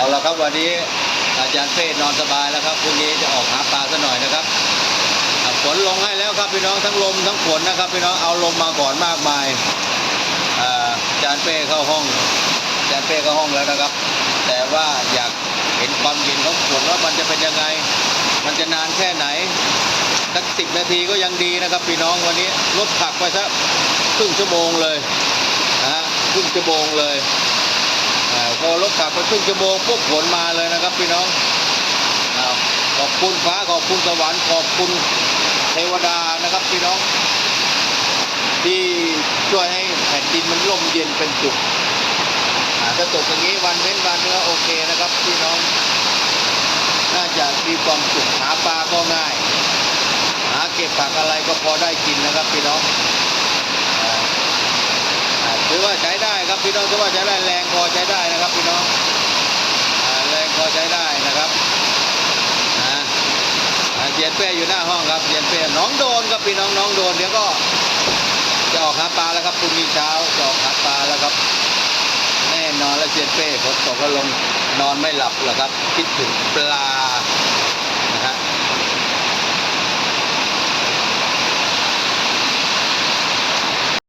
เอาละครับวันนี้อาจารย์เป้นอนสบายแล้วครับพรุ่งนี้จะออกหาปลาซะหน่อยนะครับฝนลงให้แล้วครับพี่น้องทั้งลมทั้งฝนนะครับพี่น้องเอาลมมาก่อนมากมายอาอาจารย์เป้เข้าห้องอาจารย์เป้เข้าห้องแล้วนะครับ แต่ว่าอยากเห็นความเย็นของฝนว่ามันจะเป็นยังไง มันจะนานแค่ไหนสักสิบนาทีก็ยังดีนะครับพี่น้องวันนี้ลดผักไปสักครึ่งชั่วโมงเลยนะฮะครึ่งชั่วโมงเลย อ่าพอรถขับไปครึ่งชั่วโมงปุ๊บฝนมาเลยนะครับพี่น้องอขอบคุณฟ้าขอบคุณสวรรค์ขอบคุณเทวดานะครับพี่น้อง ที่ช่วยให้แผ่นดินมันร่มเย็นเป็นสุขอ่าถ้าตกอย่างนี้วันเว้นวันก็โอเคนะครับพี่น้อง น่าจะมีความสุขหาปลาก็ง่าย หาเก็บผักอะไรก็พอได้กินนะครับพี่น้องอ่า อ่าถือว่าใช้ได้ครับ พี่น้องถือว่าใช้ได้แรงพอใช้ได้นะครับพี่น้องแรงพอใช้ได้นะครับเจียนเป้อยู่หน้าห้องครับเจียนเป้น้องโดนครับพี่น้องน้องโดนเดี๋ยวก็จะออกหาปลาแล้วครับพรุ่งนี้เช้าจะออกหาปลาแล้วครับ แน่นอนแล้วเจียนเป้ฝนตกก็ลงนอนไม่หลับหรอกครับ คิดถึงปลา